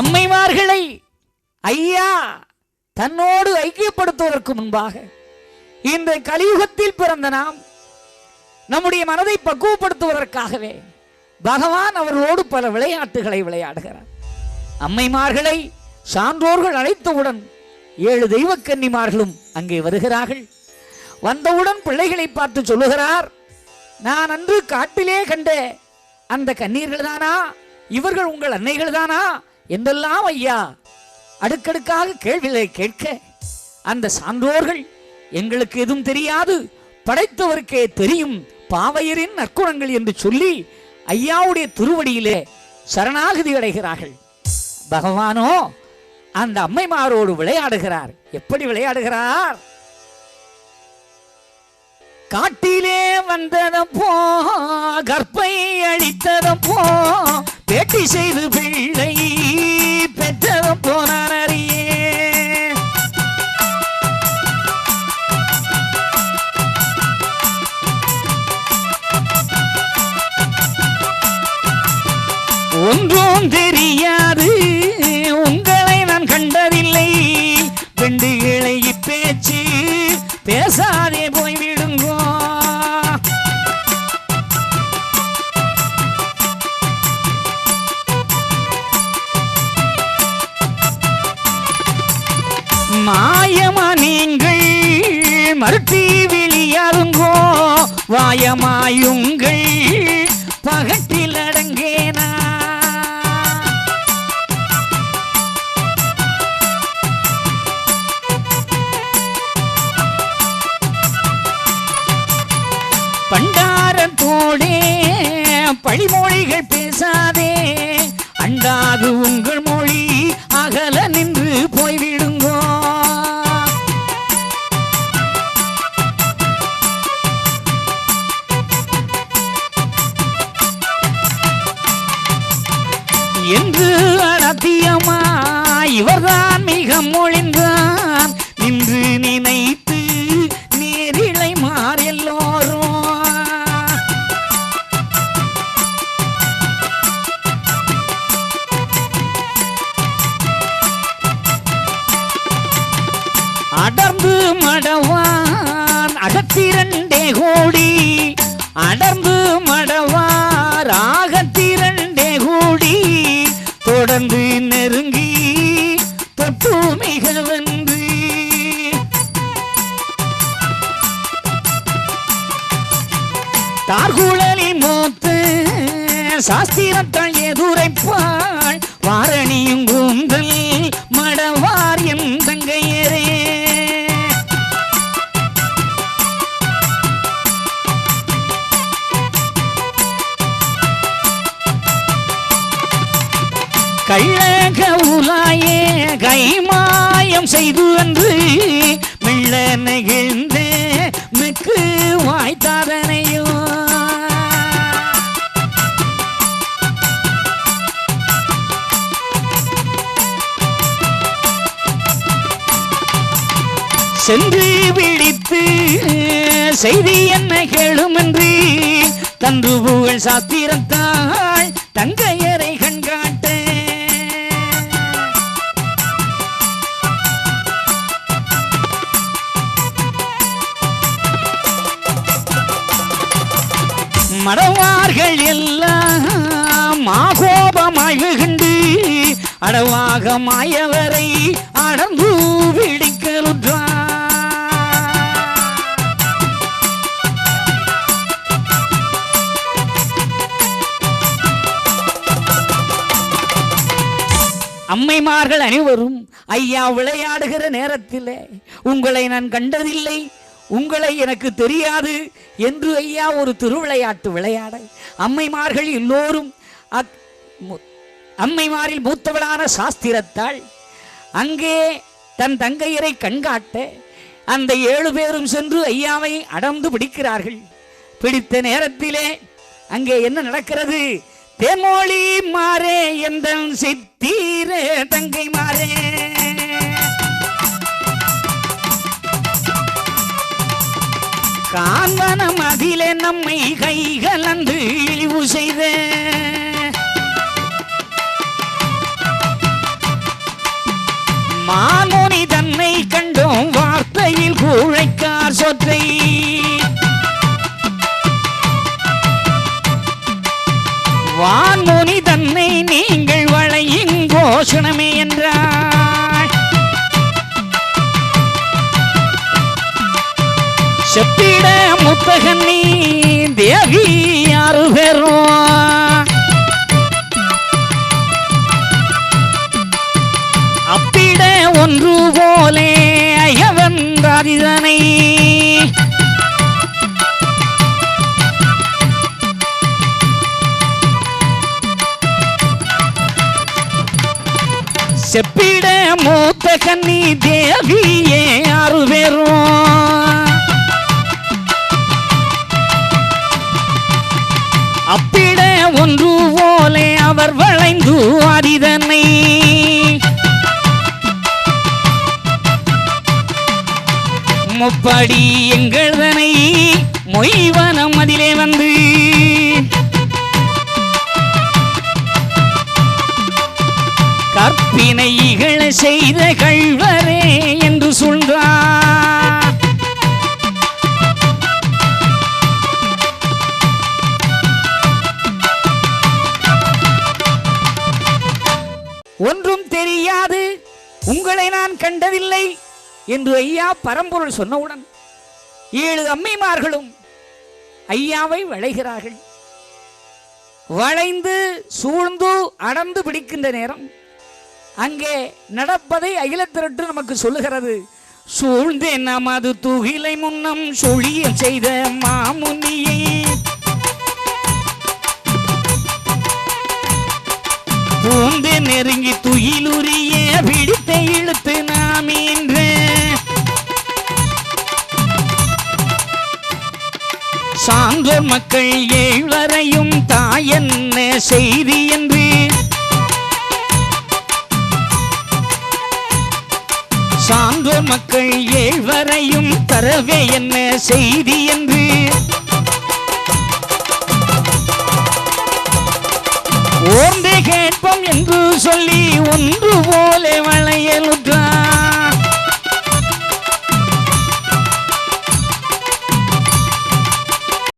அம்மைமார்களை ஐயா தன்னோடு ஐக்கியப்படுத்துவதற்கு முன்பாக இந்த கலியுகத்தில் பிறந்த நாம் நம்முடைய மனதை பக்குவப்படுத்துவதற்காகவே பகவான் அவர்களோடு பல விளையாட்டுகளை விளையாடுகிறார். அம்மைமார்களை சான்றோர்கள் அழைத்தவுடன் ஏழு தெய்வக்கன்னிமார்களும் அங்கே வருகிறார்கள். வந்தவுடன் பிள்ளைகளை பார்த்து சொல்லுகிறார் நான் அன்று காட்டிலே கண்ட அந்த கண்ணீர்கள் தானா இவர்கள் உங்கள் அன்னைகள் தானா என்றெல்லாம் ஐயா அடுக்கடுக்காக கேள்விகளை கேட்க அந்த சான்றோர்கள் எங்களுக்கு எதுவும் தெரியாது. படைத்தவருக்கே தெரியும் பாவையரின் நற்குணங்கள் என்று சொல்லி ஐயாவுடைய திருவடியிலே சரணாகதி அடைகிறார்கள். பகவானோ அந்த அம்மைமாரோடு விளையாடுகிறார். எப்படி விளையாடுகிறார்? காட்டிலே வந்ததும் போ கற்பை அடித்ததும் போ பேட்டி செய்து பிள்ளை பெற்றதும் போனான் அறியே ஒன்றும் தெரிய மாயமாயுங்கள் பகட்டில் அடங்கேனா பண்டாரத்தோடே பழிமொழிகள் பேசாதே. அண்டாது உங்கள் மொழி அகல நின்று போய்விடும். அகத்திரண்டே கூடி. அடர்ந்து மடவார் ஆகத்திரண்டே கூடி. தொடர்ந்து நெருங்கி தொட்டு மிக தார்குழலி மூத்து சாஸ்திரத்தாள் எதுரைப்பாள். வாரணியும் கூந்தல் மடவார் என் கைமாயம் செய்து அன்று மெல்ல நெகிழ்ந்த மிக்கு வாய்த்தாதனையோ சென்று விழித்து செய்தி என்ன கேளுமென்று தன்று புகழ் சாத்திரத்தாள் தங்கையரை மடவார்கள் எல்லாம். மாகோபமாய்வுகண்டு அடவாக மாயவரை அடர்ந்து விடிக்கலுற்றார் அம்மைமார்கள் அனைவரும் ஐயா விளையாடுகிற நேரத்தில் உங்களை நான் கண்டதில்லை. உங்களை எனக்கு தெரியாது என்று ஐயா ஒரு திருவிளையாட்டு விளையாட. அம்மைமார்கள் எல்லோரும் அக்- அம்மைமாரில் மூத்தவளான சாஸ்திரத்தாள். அங்கே தன் தங்கையரை கண்காட்ட அந்த ஏழு பேரும் சென்று ஐயாவை அடர்ந்து பிடிக்கிறார்கள். பிடித்த நேரத்திலே அங்கே என்ன நடக்கிறது? தேமொழி மாறே எந்த சித்தீரே தங்கை மாறே காந்தனம் அதிலே நம்மை கைகலந்து இழிவு செய்த. மாமுனி தன்னை கண்டோம் வார்த்தையில் கூழைக்கார் சொத்தை வான்முனி தன்னை நீங்கள் வளையின் கோஷணமே செத்திட முத்தகன் நீ தேவி யாரு பெறும் அப்பிட ஒன்று போலே அயவந்தாதிதனை செப்பிட மூத்த கன்னி தேவியே ஆறு அப்பிட ஒன்று போலே அவர் வளைந்து அறிதனை முப்படி எங்கள்தனை மொய்வனம் அதிலே வந்து. கற்பினை இகழ செய்த கழ்வரே என்று சொல்றார் ஒன்றும் தெரியாது. உங்களை நான் கண்டதில்லை என்று ஐயா பரம்பொருள் சொன்னவுடன் ஏழு அம்மைமார்களும் ஐயாவை வளைகிறார்கள். வளைந்து சூழ்ந்து அடர்ந்து பிடிக்கின்ற நேரம் அங்கே நடப்பதை அகிலத்திரட்டு நமக்கு சொல்லுகிறது. சூழ்ந்தேன் நமது துகிலை முன்னம் சொழிய செய்த மாமுனியை பூந்து நெருங்கி துயிலுரிய பிடித்த இழுத்து நாம் இன்று. சான்றோர் மக்கள் ஏழரையும் தாயன்ன செய்தி என்று? சான்றோர் மக்கள் ஏழ்வரையும் தரவே என்ன செய்தி என்று? ஓர்ந்து கேட்போம் என்று சொல்லி ஒன்று போல வளையல்